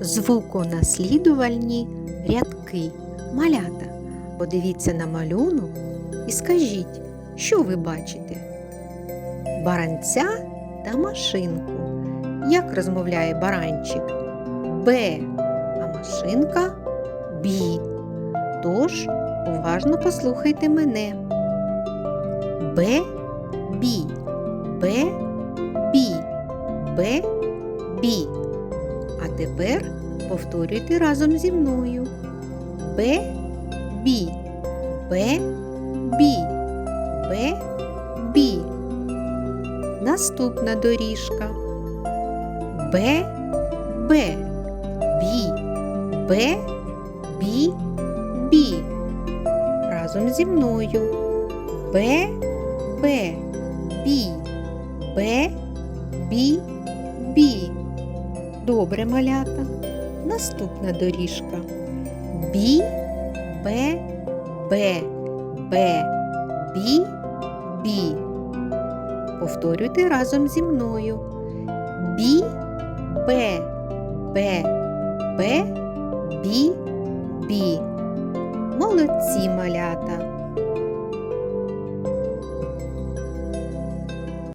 звуконаслідувальні рядки. Малята, подивіться на малюнок і скажіть, що ви бачите? Баранця та машинку. Як розмовляє баранчик? Б, а машинка бі. Тож уважно послухайте мене. Б, бі, Б, бі, Б, бі. А тепер повторюйте разом зі мною. Б, бі, Б, бі, Б, бі. Наступна доріжка. Б, Б, бі, Б, бі, бі. Разом зі мною. Б, Б, бі, Б, бі, бі. Добре, малята. Наступна доріжка. Бі, Б, Б, Б, бі, бі. Повторюйте разом зі мною. Бі, Б, Б, Б, бі, бі. Молодці малята.